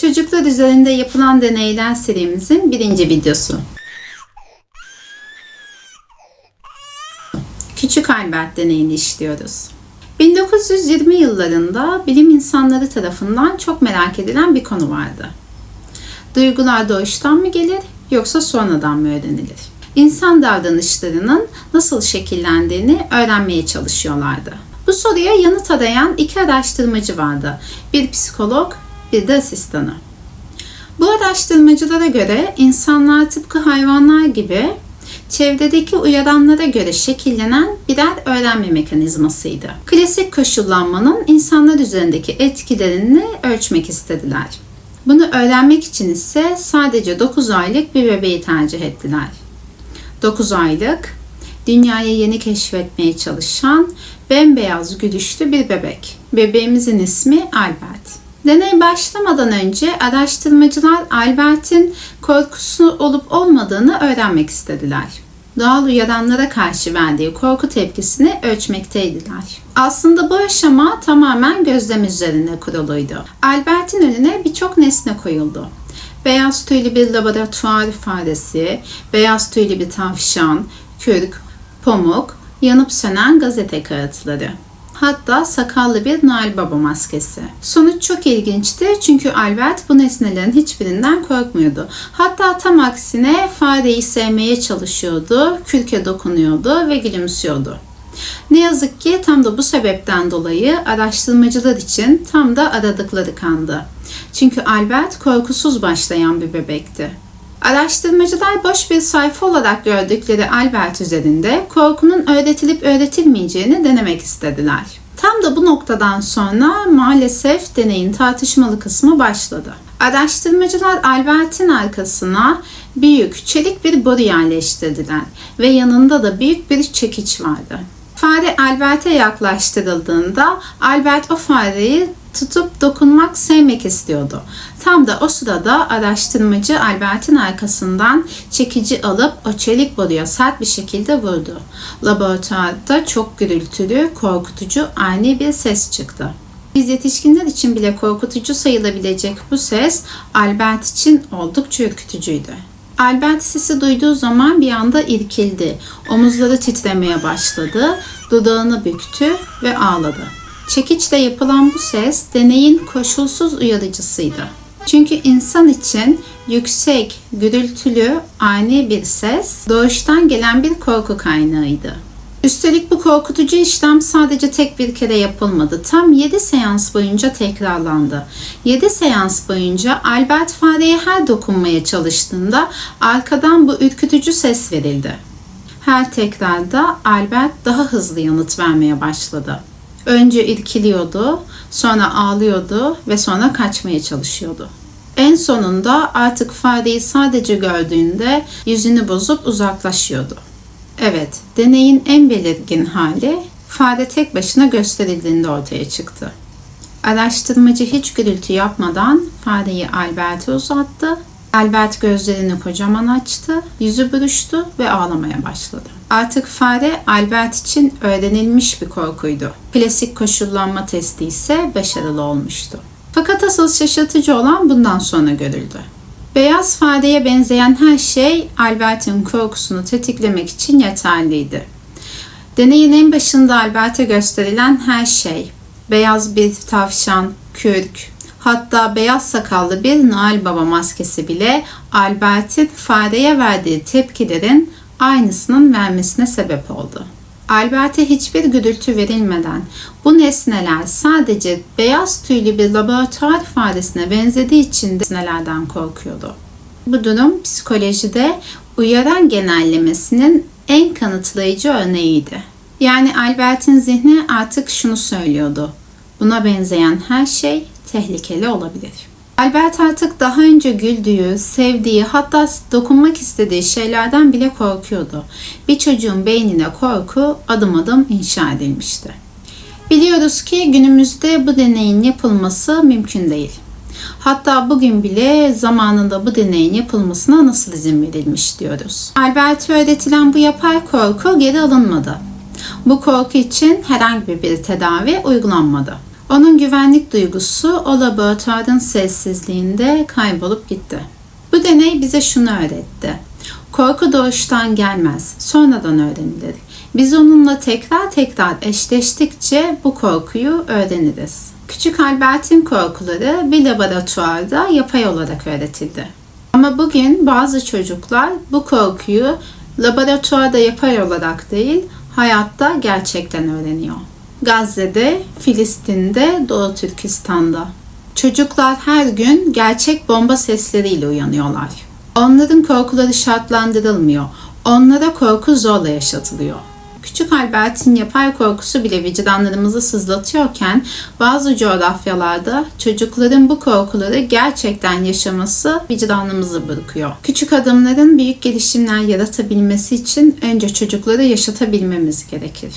Çocuklar üzerinde yapılan deneyler serimizin birinci videosu. Küçük Albert deneyini işliyoruz. 1920 yıllarında bilim insanları tarafından çok merak edilen bir konu vardı. Duygular doğuştan mı gelir yoksa sonradan mı öğrenilir? İnsan davranışlarının nasıl şekillendiğini öğrenmeye çalışıyorlardı. Bu soruya yanıt arayan iki araştırmacı vardı. Bir psikolog, bir de asistanı. Bu araştırmacılara göre insanlar tıpkı hayvanlar gibi çevredeki uyaranlara göre şekillenen birer öğrenme mekanizmasıydı. Klasik koşullanmanın insanlar üzerindeki etkilerini ölçmek istediler. Bunu öğrenmek için ise sadece 9 aylık bir bebeği tercih ettiler. 9 aylık, dünyayı yeni keşfetmeye çalışan bembeyaz gülüşlü bir bebek. Bebeğimizin ismi Albert. Deney başlamadan önce araştırmacılar Albert'in korkusu olup olmadığını öğrenmek istediler. Doğal uyaranlara karşı verdiği korku tepkisini ölçmekteydiler. Aslında bu aşama tamamen gözlem üzerine kuruluydu. Albert'in önüne birçok nesne koyuldu. Beyaz tüylü bir laboratuvar faresi, beyaz tüylü bir tavşan, kürk, pamuk, yanıp sönen gazete kağıtları hatta sakallı bir Noel Baba maskesi. Sonuç çok ilginçti çünkü Albert bu nesnelerin hiçbirinden korkmuyordu. Hatta tam aksine fareyi sevmeye çalışıyordu, kürke dokunuyordu ve gülümsüyordu. Ne yazık ki tam da bu sebepten dolayı araştırmacılar için tam da aradıkları kandı. Çünkü Albert korkusuz başlayan bir bebekti. Araştırmacılar boş bir sayfa olarak gördükleri Albert üzerinde korkunun öğretilip öğretilmeyeceğini denemek istediler. Tam da bu noktadan sonra maalesef deneyin tartışmalı kısmı başladı. Araştırmacılar Albert'in arkasına büyük çelik bir boru yerleştirdiler ve yanında da büyük bir çekiç vardı. Fare Albert'e yaklaştırıldığında Albert o fareyi tutup dokunmak, sevmek istiyordu. Tam da o sırada araştırmacı Albert'in arkasından çekici alıp o çelik boruya sert bir şekilde vurdu. Laboratuvarda çok gürültülü, korkutucu, ani bir ses çıktı. Biz yetişkinler için bile korkutucu sayılabilecek bu ses Albert için oldukça ürkütücüydü. Albert sesi duyduğu zaman bir anda irkildi. Omuzları titremeye başladı, dudağını büktü ve ağladı. Çekiçle yapılan bu ses deneyin koşulsuz uyarıcısıydı. Çünkü insan için yüksek, gürültülü, ani bir ses doğuştan gelen bir korku kaynağıydı. Üstelik bu korkutucu işlem sadece tek bir kere yapılmadı. Tam 7 seans boyunca tekrarlandı. 7 seans boyunca Albert fareye her dokunmaya çalıştığında arkadan bu ürkütücü ses verildi. Her tekrarda Albert daha hızlı yanıt vermeye başladı. Önce irkiliyordu, sonra ağlıyordu ve sonra kaçmaya çalışıyordu. En sonunda artık fareyi sadece gördüğünde yüzünü bozup uzaklaşıyordu. Evet, deneyin en belirgin hali fare tek başına gösterildiğinde ortaya çıktı. Araştırmacı hiç gürültü yapmadan fareyi Albert'e uzattı. Albert gözlerini kocaman açtı, yüzü buruştu ve ağlamaya başladı. Artık fare Albert için öğrenilmiş bir korkuydu. Klasik koşullanma testi ise başarılı olmuştu. Fakat asıl şaşırtıcı olan bundan sonra görüldü. Beyaz fareye benzeyen her şey Albert'in korkusunu tetiklemek için yeterliydi. Deneyin en başında Albert'e gösterilen her şey, beyaz bir tavşan, kürk, hatta beyaz sakallı bir Noel Baba maskesi bile Albert'in fareye verdiği tepkilerin aynısının vermesine sebep oldu. Albert'e hiçbir gürültü verilmeden bu nesneler sadece beyaz tüylü bir laboratuvar faresine benzediği için nesnelerden korkuyordu. Bu durum psikolojide uyaran genellemesinin en kanıtlayıcı örneğiydi. Yani Albert'in zihni artık şunu söylüyordu. Buna benzeyen her şey tehlikeli olabilir. Albert artık daha önce güldüğü, sevdiği, hatta dokunmak istediği şeylerden bile korkuyordu. Bir çocuğun beynine korku adım adım inşa edilmişti. Biliyoruz ki günümüzde bu deneyin yapılması mümkün değil. Hatta bugün bile zamanında bu deneyin yapılmasına nasıl izin verilmiş diyoruz. Albert'e öğretilen bu yapay korku geri alınmadı. Bu korku için herhangi bir tedavi uygulanmadı. Onun güvenlik duygusu o laboratuvarın sessizliğinde kaybolup gitti. Bu deney bize şunu öğretti. Korku doğuştan gelmez, sonradan öğrenilir. Biz onunla tekrar tekrar eşleştikçe bu korkuyu öğreniriz. Küçük Albert'in korkuları bir laboratuvarda yapay olarak öğretildi. Ama bugün bazı çocuklar bu korkuyu laboratuvarda yapay olarak değil, hayatta gerçekten öğreniyor. Gazze'de, Filistin'de, Doğu Türkistan'da. Çocuklar her gün gerçek bomba sesleriyle uyanıyorlar. Onların korkuları şartlandırılmıyor. Onlara korku zorla yaşatılıyor. Küçük Albert'in yapay korkusu bile vicdanlarımızı sızlatıyorken bazı coğrafyalarda çocukların bu korkuları gerçekten yaşaması vicdanımızı bırakıyor. Küçük adımların büyük gelişimler yaratabilmesi için önce çocukları yaşatabilmemiz gerekir.